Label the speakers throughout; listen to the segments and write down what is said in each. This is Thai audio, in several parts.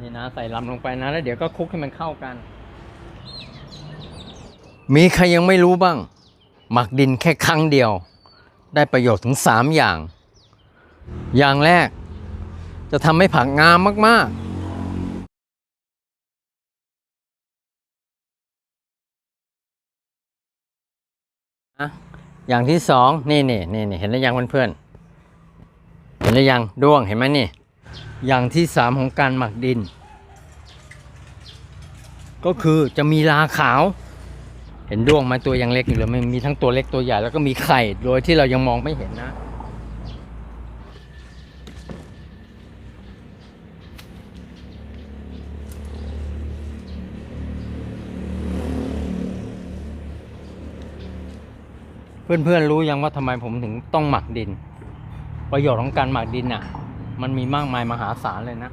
Speaker 1: นี่นะใส่ลำลงไปนะ แล้วเดี๋ยวก็คลุกให้มันเข้ากัน มีใครยังไม่รู้บ้าง หมักดินแค่ครั้งเดียว ได้ประโยชน์ถึง 3 อย่าง อย่างแรก จะทำให้ผักงามมาก ๆอะอย่างที่สองนี่นี่นี่นี่เห็นหรือยังเพื่อนๆเห็นหรือยังด้วงเห็นไหมนี่ อย่างที่สามของการหมักดิน ก็คือจะมีลาขาว เห็นด้วงไหมตัวยังเล็กอยู่เลยมันมีทั้งตัวเล็กตัวใหญ่แล้วก็มีไข่โดยที่เรายังมองไม่เห็นนะ เพื่อนๆรู้ยังว่าทำไมผมถึงต้องหมักดิน ประโยชน์ของการหมักดินน่ะ มันมีมากมายมหาศาลเลยนะ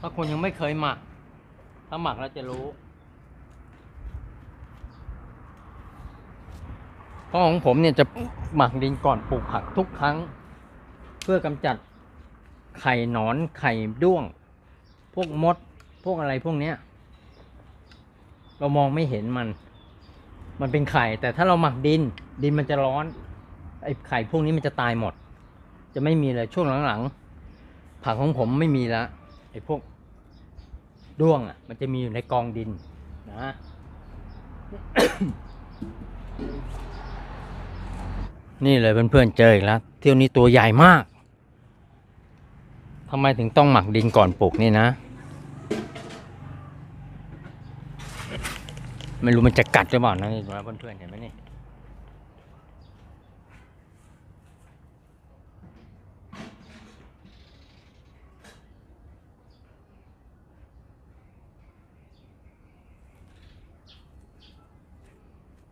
Speaker 1: ถ้าคนยังไม่เคยหมัก ถ้าหมักแล้วจะรู้ เพราะของผมเนี่ยจะหมักดินก่อนปลูกผักทุกครั้ง เพื่อกำจัดไข่หนอนไข่ด้วง พวกมด พวกอะไรพวกเนี้ย เรามองไม่เห็นมัน มันเป็นไข่ แต่ถ้าเราหมักดิน ดินมันจะร้อน ไอ้ไข่พวกนี้มันจะตายหมด จะไม่มีเลยช่วงหลังๆ ผักของผมไม่มีแล้วไอ้พวกด้วงอะ มันจะมีอยู่ในกองดินนะนี่เลยเพื่อนๆเจออีกแล้วเที่ยวนี้ตัวใหญ่มากทำไมถึงต้องหมักดินก่อนปลูกนี่นะ ไม่รู้มันจะกัดหรือเปล่านะนี่นะเพื่อนๆเห็นไหมนี่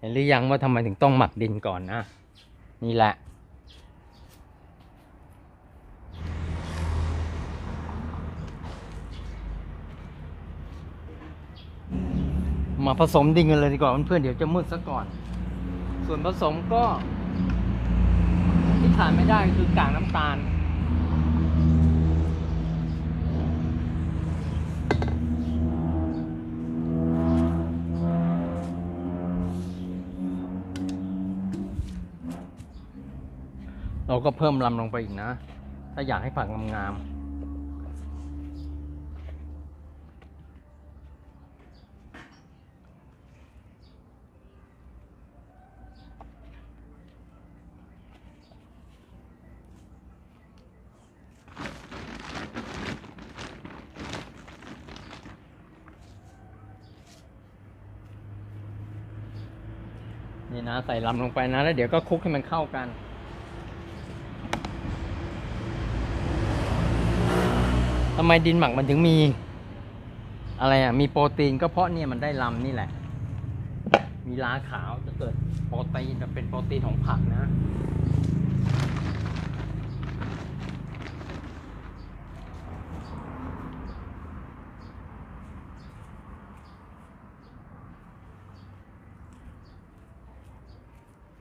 Speaker 1: ห็นหรือยังว่าทำไมถึงต้องหมักดินก่อนนะ นี่แหละ มาผสมดินกันเลยดีกว่าเพื่อนๆเดี๋ยวจะมืดซะก่อน ส่วนผสมก็ ที่ขาดไม่ได้คือกากน้ำตาล เราก็เพิ่มลำลงไปอีกนะ ถ้าอยากให้ผักงามๆนี่นะใส่ลำลงไปนะ แล้วเดี๋ยวก็คลุกให้มันเข้ากัน ทำไมดินหมักมันถึงมี อะไรอะ มีโปรตีนก็เพราะเนี่ยมันได้ลำนี่แหละ มีล้าขาวจะเกิดโปรตีนจะเป็นโปรตีนของผักนะ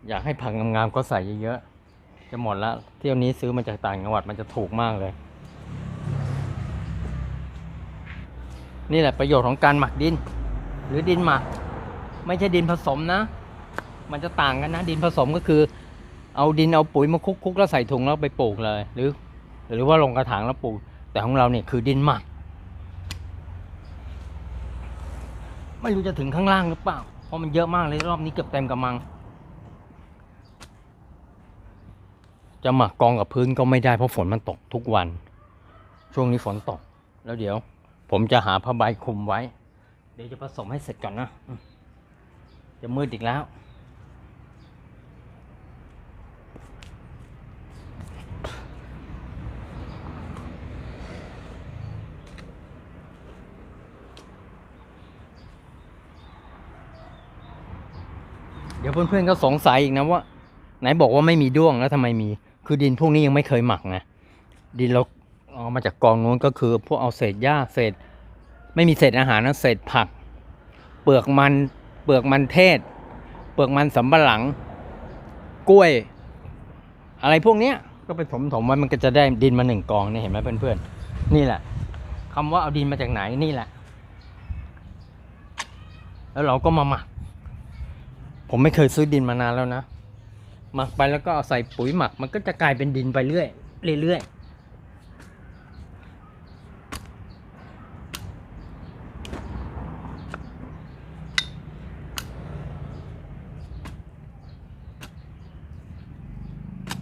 Speaker 1: อยากให้ผักงามๆก็ใส่เยอะๆ จะหมดล้วเที่ยวนี้ซื้อมาจากต่างจังหวัดมันจะถูกมากเลย นี่แหละประโยชน์ของการหมักดิน หรือดินหมัก ไม่ใช่ดินผสมนะ มันจะต่างกันนะ ดินผสมก็คือ เอาดินเอาปุ๋ยมาคุกๆแล้วใส่ถุงแล้วไปปลูกเลย หรือ หรือว่าลงกระถางแล้วปลูก แต่ของเราเนี่ยคือดินหมัก ไม่รู้จะถึงข้างล่างหรือเปล่า เพราะมันเยอะมากเลยรอบนี้เกือบเต็มกระมัง จะหมักกองกับพื้นก็ไม่ได้เพราะฝนมันตกทุกวัน ช่วงนี้ฝนตกแล้วเดี๋ยว ผมจะหาผ้าใบคลุมไว้ เดี๋ยวจะผสมให้เสร็จก่อนนะ จะมืดอีกแล้วเดี๋ยวเพื่อนๆก็สงสัยอีกนะว่า ไหนบอกว่าไม่มีด้วงแล้วทำไมมี คือดินพวกนี้ยังไม่เคยหมักนะดินเราเอามาจากกองนู้นก็คือ พวกเอาเศษหญ้าเศษ ไม่มีเศษอาหารนะเศษผัก เปลือกมันเปลือกมันเทศ เปลือกมันสำปะหลัง กล้วย อะไรพวกเนี้ยก็ไปถมถมไว้มันก็จะได้ดินมาหนึ่งกองเนี่ยเห็นไหมเพื่อนๆ นี่แหละเขคำว่าเอาดินมาจากไหนนี่แหละ แล้วเราก็มาหมัก ผมไม่เคยซื้อดินมานานแล้วนะ หมักไปแล้วก็เอาใส่ปุ๋ยหมัก มันก็จะกลายเป็นดินไปเรื่อยเรื่อยๆ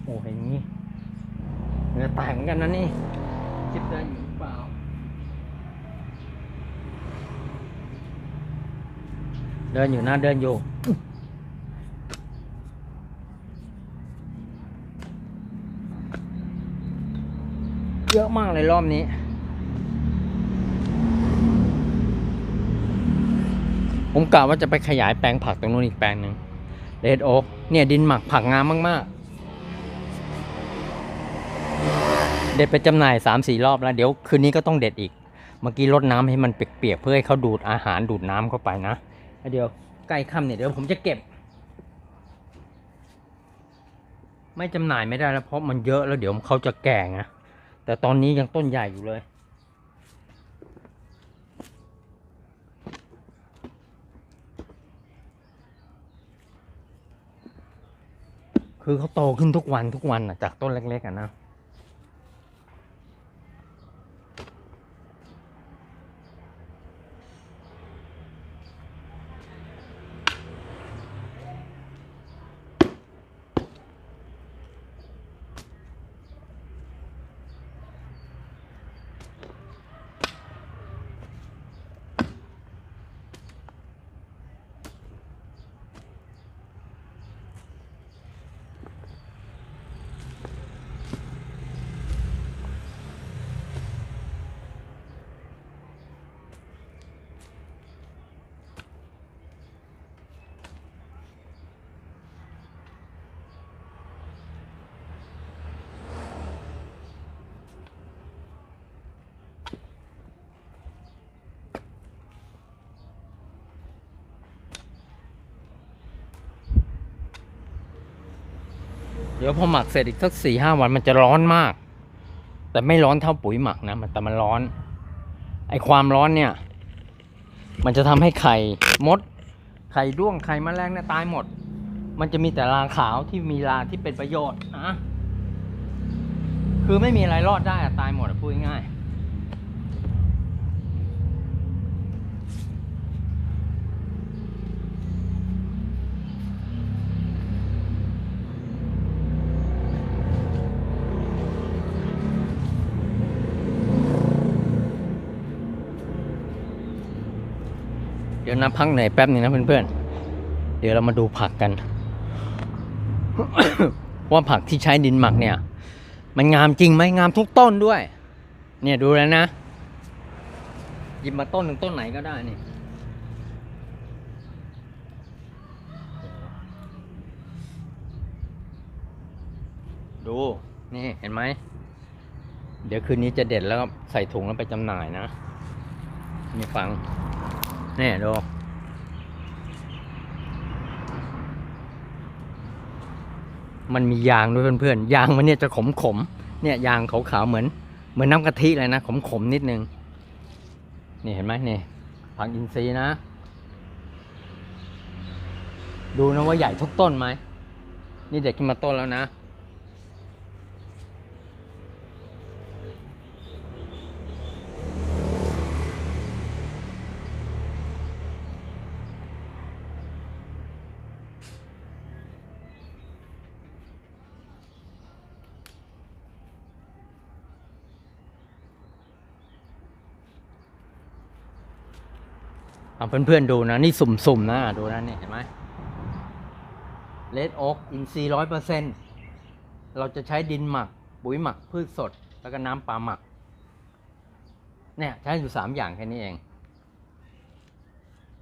Speaker 1: โอ้ยอย่างนี้ เนื้อแตกเหมือนกันนะนี่คิดได้อยู่หรือเปล่าเดินอยู่นะเดินอยู่เยอะมากเลยรอบนี้ผมกะว่าจะไปขยายแปลงผักตรงนู้นอีกแปลงหนึ่งเรดโอ๊กเนี่ยดินหมักผักงามมาก ๆ เด็ดไปจำหน่ายสามสี่รอบแล้ว เดี๋ยวคืนนี้ก็ต้องเด็ดอีก เมื่อกี้รดน้ำให้มันเปียกๆเพื่อให้เขาดูดอาหารดูดน้ำเข้าไปนะเดี๋ยวใกล้ค่ำเนี่ยเดี๋ยวผมจะเก็บ ไม่จำหน่ายไม่ได้แล้วเพราะมันเยอะแล้วเดี๋ยวเขาจะแก่ไงแต่ตอนนี้ยังต้นใหญ่อยู่เลยคือเขาโตขึ้นทุกวันทุกวันอะจากต้นเล็กๆอะนะ ดี๋ยวพอหมักเสร็จอีกสักสี่ห้าวันมันจะร้อนมาก แต่ไม่ร้อนเท่าปุ๋ยหมักนะมันแต่มันร้อน ไอความร้อนเนี่ย มันจะทำให้ไข่มด ไข่ด้วงไข่แมลงเนี่ยตายหมด มันจะมีแต่ราขาวที่มีราที่เป็นประโยชน์นะคือไม่มีอะไรรอดได้ตายหมดพูดง่าย ยวนะพักเหนแป๊บหนึงนะเพื่อนๆ เดี๋ยวเรามาดูผักกัน ว่าผักที่ใช้ดินหมักเนี่ย มันงามจริงไหมงามทุกต้นด้วย เนี่ยดูแล้วนะหยิบมาต้นหนึ่งต้นไหนก็ได้นี่ดูนี่เห็นไหม เดี๋ยวคืนนี้จะเด็ดแล้วก็ใส่ถุงแล้วไปจำหน่ายนะ นี่ฟัง นี่ดูมันมียางด้วยเพื่อนๆ ยางมันเนี่ยจะขมขมเนี่ยยางขาวๆเหมือน เหมือนน้ำกะทิเลยนะขมขมนิดนึง นี่เห็นไหมนี่ผักอินทรีย์นะ ดูนะว่าใหญ่ทุกต้นไหม นี่เด็กขึ้นมาต้นแล้วนะ เอาเพื่อนๆดูนะนี่สุ่มๆนะดูนะเนี่ยเห็นไหมเลดโอ๊กอินซีร้อยเปอร์เซ็นเราจะใช้ดินหมัก ปุ๋ยหมักพืชสด แล้วก็น้ำปลาหมัก เนี่ยใช้อยู่สามอย่างแค่นี้เอง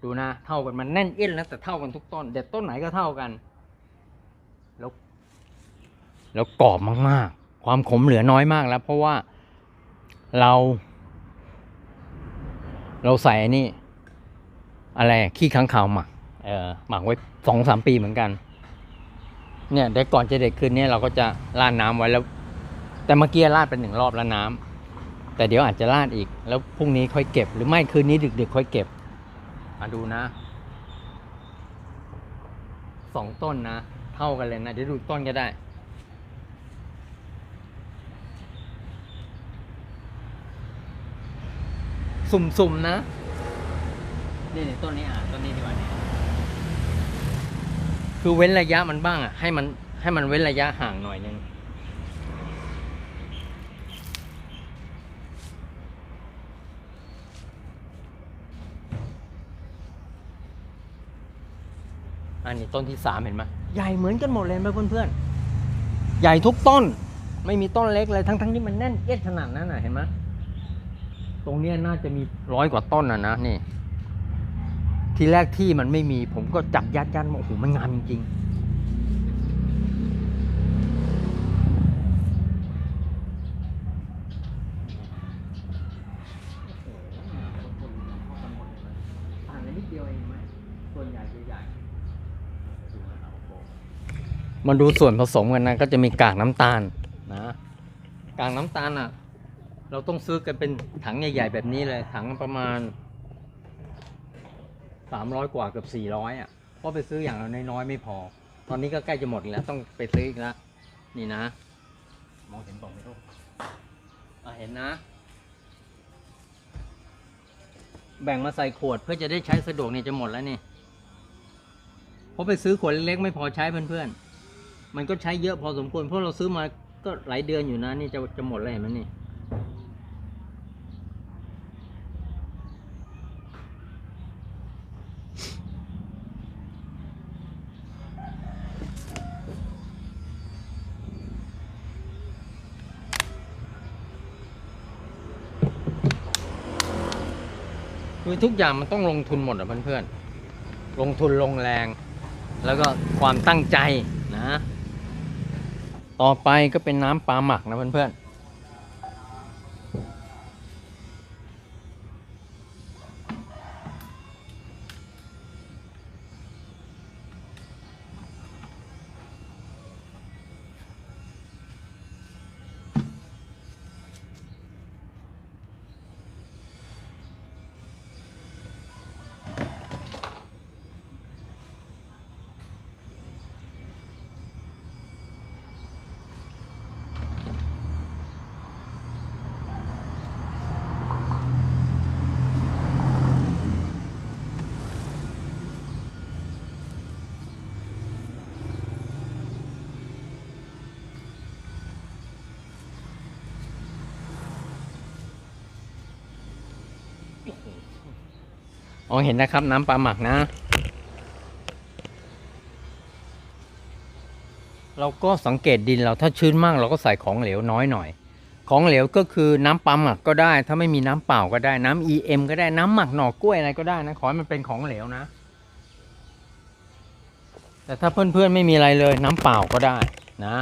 Speaker 1: ดูนะเท่ากันมันแน่นเอี้ยนแล้วแต่เท่ากันทุกต้น เด็ดต้นไหนก็เท่ากัน แล้ว แล้วกรอบมากๆ ความขมเหลือน้อยมากแล้ว เพราะว่าเรา เราใส่อันนี่ อะไรขี้ค้างคาวหมักเออหมักไว้สองสามปีเหมือนกัน เนี่ยเดี๋ยวก่อนจะเด็ดคืนนี้เราก็จะราดน้ำไว้แล้ว แต่เมื่อกี้ราดเป็นหนึ่งรอบแล้วน้แต่เดี๋ยวอาจจะลาดอีก แล้วพรุ่งนี้ค่อยเก็บ หรือไม่คืนนี้ดึกๆค่อยเก็บมาดูนะสองต้นนะ เท่ากันเลยนะ เดี๋ยวดูต้นก็ได้ สุ่มๆนะ นี่นี่ต้นนี้อะต้นนี้ดีกว่านี่คือเว้นระยะมันบ้างอะ ให้มันให้มันเว้นระยะห่างหน่อยนึงอันนี้ต้นที่สามเห็นไหมใหญ่เหมือนกันหมดเลยไหมเพื่อนๆ ใหญ่ทุกต้น ไม่มีต้นเล็กเลยทั้งทั้งๆที่มันแน่นเอียดขนาดนั้นน่ะเห็นไหมตรงเนี้ยน่าจะมีร้อยกว่าต้นอะนะนี่ ทีแรกที่มันไม่มี ผมก็จับยัดยัดมาโอ้โหมันงามจริงมันนิดเดียวเองไหมาดูส่วนผสมกันนะ ก็จะมีกากน้ำตาลนะกากน้ำตาลอะ เราต้องซื้อกันเป็นถังใหญ่ ๆ แบบนี้เลยถังประมาณ สามร้อยกว่าเกือบสี่ร้อยอะเพราะไปซื้ออย่างละน้อยๆไม่พอ ตอนนี้ก็ใกล้จะหมดแล้วต้องไปซื้ออีกแล้วนี่นะ มองเห็นบอกไหมลูกอะเห็นนะ แบ่งมาใส่ขวดเพื่อจะได้ใช้สะดวกเนี่ยจะหมดแล้วนี่เพราะไปซื้อขวดเล็กๆไม่พอใช้เพื่อนๆมันก็ใช้เยอะพอสมควรเพราะเราซื้อมาก็หลายเดือนอยู่นะนี่จะจะหมดแล้วเห็นไหมนี่ ทุกอย่างมันต้องลงทุนหมดอะเพื่อนๆ ลงทุนลงแรง แล้วก็ความตั้งใจนะ ต่อไปก็เป็นน้ำปลาหมักนะเพื่อนๆ อ๋อเห็นนะครับ น้ำปลาหมักนะ เราก็สังเกตดินเราถ้าชื้นมาก เราก็ใส่ของเหลวน้อยหน่อย ของเหลวก็คือน้ำปลาหมักก็ได้ ถ้าไม่มีน้ำเปล่าก็ได้น้ำ EM ก็ได้น้ำหมักหน่อกล้วยอะไรก็ได้นะขอให้มันเป็นของเหลวนะ แต่ถ้าเพื่อนๆไม่มีอะไรเลยน้ำเปล่าก็ได้นะ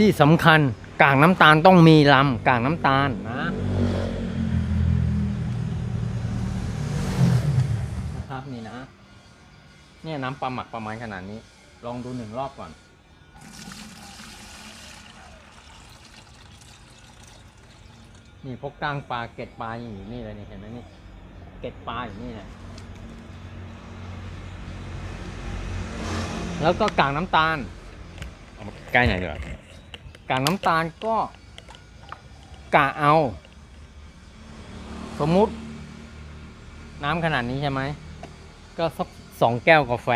Speaker 1: ที่สำคัญกากน้ำตาลต้องมีลำกากน้ำตาลนะนะครับนี่นะ เนี่ยน้ำปลาหมักประมาณขนาดนี้ ลองดูหนึ่งรอบก่อนนี่พวกกลางปลาเกล็ดปลายังอยู่นี่เลยนี่เห็นไหมนี่เกล็ดปลาอยู่นี่นะแล้วก็กากน้ำตาลเอามาใกล้หน่อยดีกว่า กากน้ำตาลก็กะเอา สมมุติ น้ำขนาดนี้ใช่ไหม ก็สักสองแก้วกาแฟ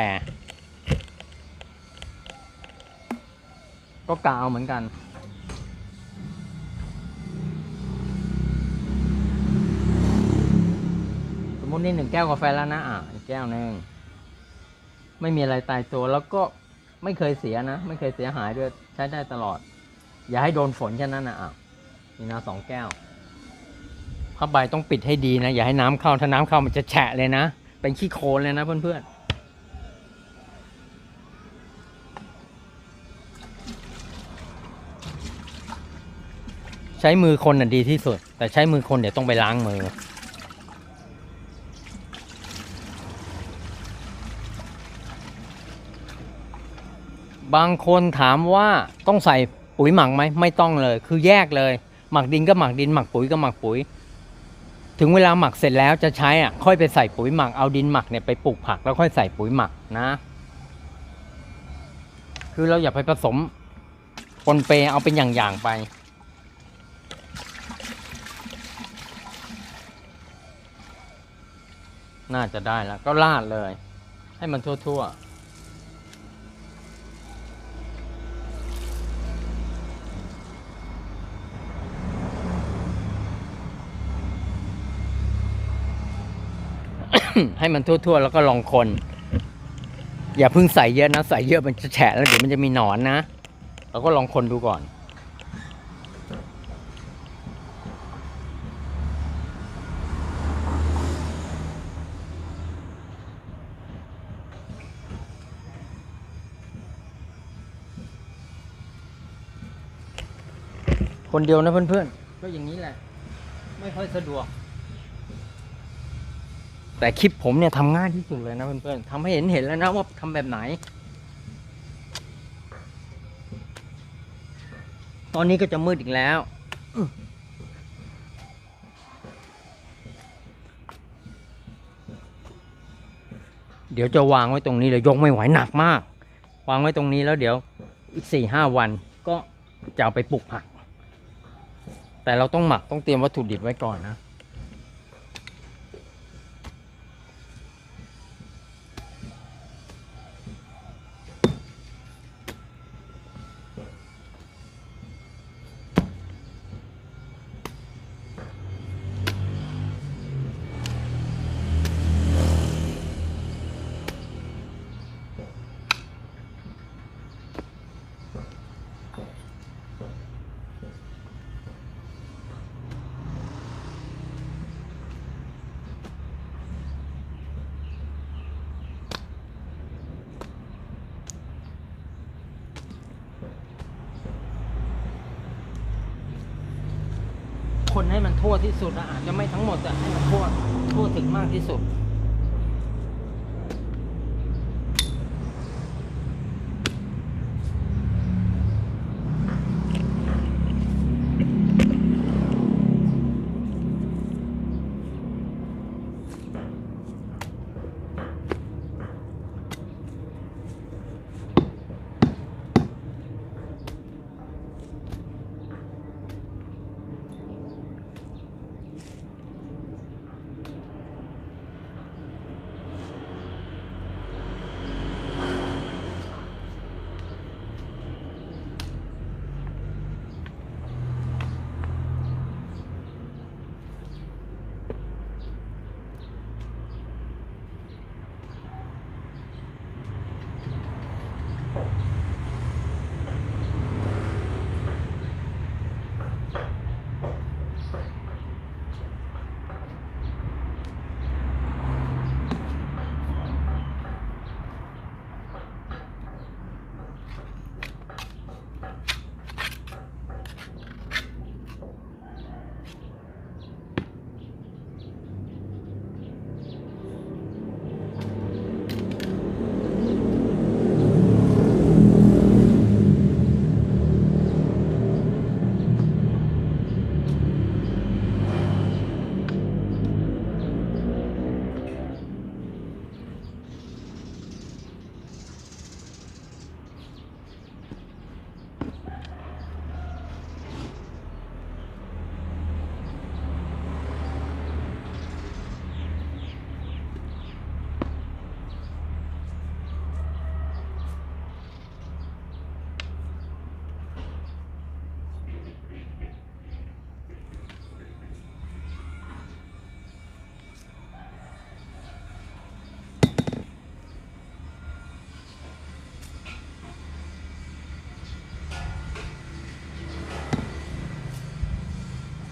Speaker 1: ก็กะเอาเหมือนกันสมมุตินี่หนึ่งแก้วกาแฟแล้วนะ อะอีกแก้วหนึ่งไม่มีอะไรตายตัวแล้วก็ไม่เคยเสียนะ ไม่เคยเสียหายด้วยใช้ได้ตลอด อย่าให้โดนฝนแค่นั้นนะอะนี่นะสองแก้วผ้าใบต้องปิดให้ดีนะ อย่าให้น้ำเข้า ถ้าน้ำเข้ามันจะแฉะเลยนะ เป็นขี้โคลนเลยนะเพื่อนๆช้มือคนน่ะดีที่สุด แต่ใช้มือคนเดี๋ยวต้องไปล้างมือ บางคนถามว่าต้องใส่ ปุ๋ยหมักไหมไม่ต้องเลย คือแยกเลย หมักดินก็หมักดินหมักปุ๋ยก็หมักปุ๋ย ถึงเวลาหมักเสร็จแล้วจะใช้อะค่อยไปใส่ปุ๋ยหมักเอาดินหมักเนี่ยไปปลูกผักแล้วค่อยใส่ปุ๋ยหมักนะ คือเราอย่าไปผสมปนเปเอาเป็นอย่างๆไปน่าจะได้แล้วก็ลาดเลย ให้มันทั่วๆ ให้มันทั่วๆ แล้วก็ลองคน อย่าเพิ่งใส่เยอะนะ ใส่เยอะมันจะแฉะแล้วเดี๋ยวมันจะมีหนอนนะเราก็ลองคนดูก่อน คนเดียวนะเพื่อนๆ ก็อย่างนี้แหละ ไม่ค่อยสะดวก แต่คลิปผมเนี่ยทำง่ายที่สุดเลยนะเพื่อนๆทำให้เห็นเห็นแล้วนะว่าทำแบบไหน ตอนนี้ก็จะมืดอีกแล้วเดี๋ยวจะวางไว้ตรงนี้เลยยกไม่ไหวหนักมาก วางไว้ตรงนี้แล้วเดี๋ยวอีกสี่ห้าวันก็จะเอาไปปลูกผัก แต่เราต้องหมักต้องเตรียมวัตถุดิบไว้ก่อนนะ ทั่วที่สุดนะอาจจะไม่ทั้งหมดแต่ให้มันทั่วทั่วถึงมากที่สุด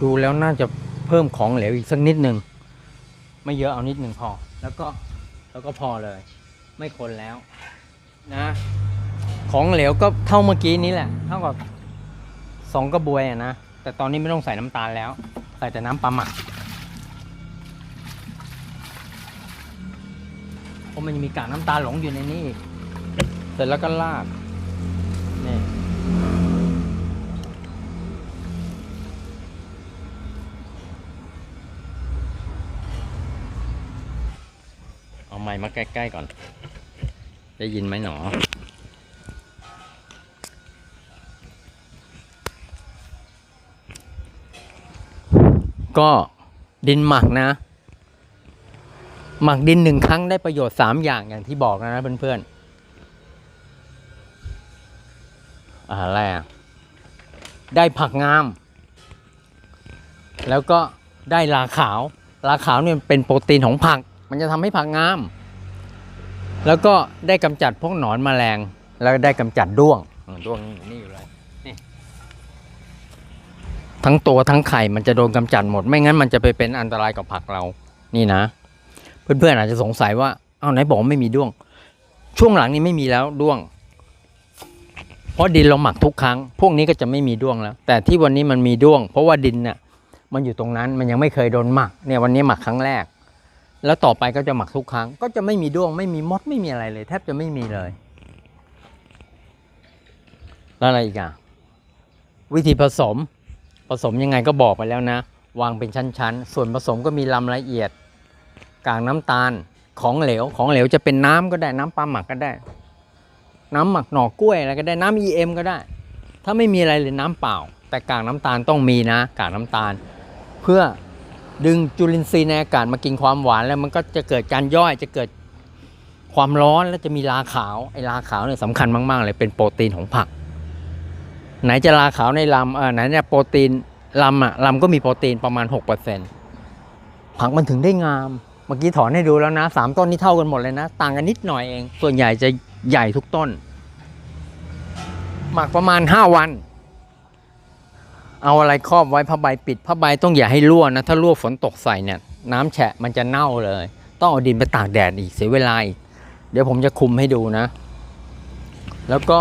Speaker 1: ดูแล้วน่าจะเพิ่มของเหลวอีกสักนิดหนึ่งไม่เยอะเอานิดหนึ่งพอ แล้วก็แล้วก็พอเลย ไม่คนแล้วนะ ของเหลวก็เท่าเมื่อกี้นี้แหละ เท่ากับสองกระบวยอะนะ แต่ตอนนี้ไม่ต้องใส่น้ำตาลแล้ว ใส่แต่น้ำปลาหมักเพราะมันยังมีกากน้ำตาลหลงอยู่ในนี้ เสร็จแล้วก็ราดนี่เอา ไม้มาใกล้ๆก่อน ได้ยินไหมหนอ ก็ดินหมักนะ หมักดินหนึ่งครั้งได้ประโยชน์สามอย่างอย่างที่บอกนะเพื่อนๆอะอะไรอะ ได้ผักงาม แล้วก็ได้ลาขาว ลาขาวเนี่ยเป็นโปรตีนของผัก มันจะทำให้ผักงาม แล้วก็ได้กำจัดพวกหนอนแมลง แล้วได้กำจัดด้วงอืมด้วงนี่อยู่นี่อยู่เลยนี่ทั้งตัวทั้งไข่มันจะโดนกำจัดหมด ไม่งั้นมันจะไปเป็นอันตรายกับผักเรา นี่นะ เพื่อนๆอาจจะสงสัยว่าอ้าวไหนบอกว่าไม่มีด้วง ช่วงหลังนี้ไม่มีแล้วด้วง เพราะดินเราหมักทุกครั้ง พวกนี้ก็จะไม่มีด้วงแล้ว แต่ที่วันนี้มันมีด้วง เพราะว่าดินน่ะมันอยู่ตรงนั้นมันยังไม่เคยโดนหมักเนี่ยวันนี้หมักครั้งแรก แล้วต่อไปก็จะหมักทุกครั้ง ก็จะไม่มีด้วงไม่มีมดไม่มีอะไรเลย แทบจะไม่มีเลย แล้วอะไรอีกอะ วิธีผสม ผสมยังไงก็บอกไปแล้วนะ วางเป็นชั้นๆ ส่วนผสมก็มีลำละเอียดกากน้ำตาลของเหลวของเหลวจะเป็นน้ำก็ได้น้ำปลาหมักก็ได้ น้ำหมักหน่อกล้วยอะไรก็ได้น้ำ EM ก็ได้ ถ้าไม่มีอะไรเลยน้ำเปล่า แต่กากน้ำตาลต้องมีนะ กากน้ำตาลเพื่อ ดึงจุลินทรีย์ในอากาศมากินความหวานแล้วมันก็จะเกิดการย่อยจะเกิดความร้อนแล้วจะมีลาขาวไอ้ลาขาวเนี่ยสำคัญมาก ๆ เลยเป็นโปรตีนของผัก ไหนจะลาขาวในลำเออไหนเนี่ยโปรตีนลำอะลำก็มีโปรตีนประมาณ 6%ผักมันถึงได้งาม เมื่อกี้ถอนให้ดูแล้วนะสามต้นนี้เท่ากันหมดเลยนะ ต่างกันนิดหน่อยเอง ส่วนใหญ่จะใหญ่ทุกต้น หมักประมาณ 5 วัน เอาอะไรครอบไว้ผ้าใบปิดผ้าใบต้องอย่าให้รั่วนะถ้ารั่วฝนตกใส่เนี่ยน้ำแฉะมันจะเน่าเลย ต้องเอาดินไปตากแดดอีกเสียเวลาอีกเดี๋ยวผมจะคุมให้ดูนะ แล้วก็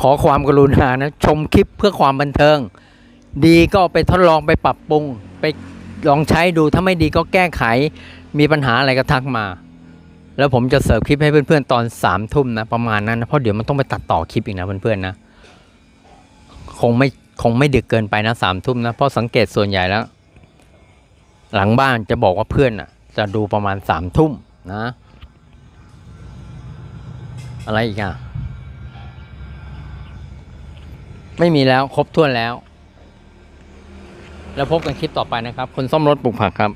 Speaker 1: ขอความกรุณานะชมคลิปเพื่อความบันเทิง ดีก็ไปทดลองไปปรับปรุง ไปลองใช้ดูถ้าไม่ดีก็แก้ไข มีปัญหาอะไรก็ทักมา แล้วผมจะเสิร์ฟคลิปให้เพื่อนๆตอนสามทุ่มนะประมาณนั้นนะเพราะเดี๋ยวมันต้องไปตัดต่อคลิปอีกนะเพื่อนๆนะ คงไม่คงไม่ดึกเกินไปนะสามทุ่มนะเพราะสังเกตส่วนใหญ่แล้ว หลังบ้านจะบอกว่าเพื่อนอะ จะดูประมาณสามทุ่มนะ อะไรอีกอะ ไม่มีแล้วครบถ้วนแล้ว แล้วพบกันคลิปต่อไปนะครับ คนซ่อมรถปลูกผักครับ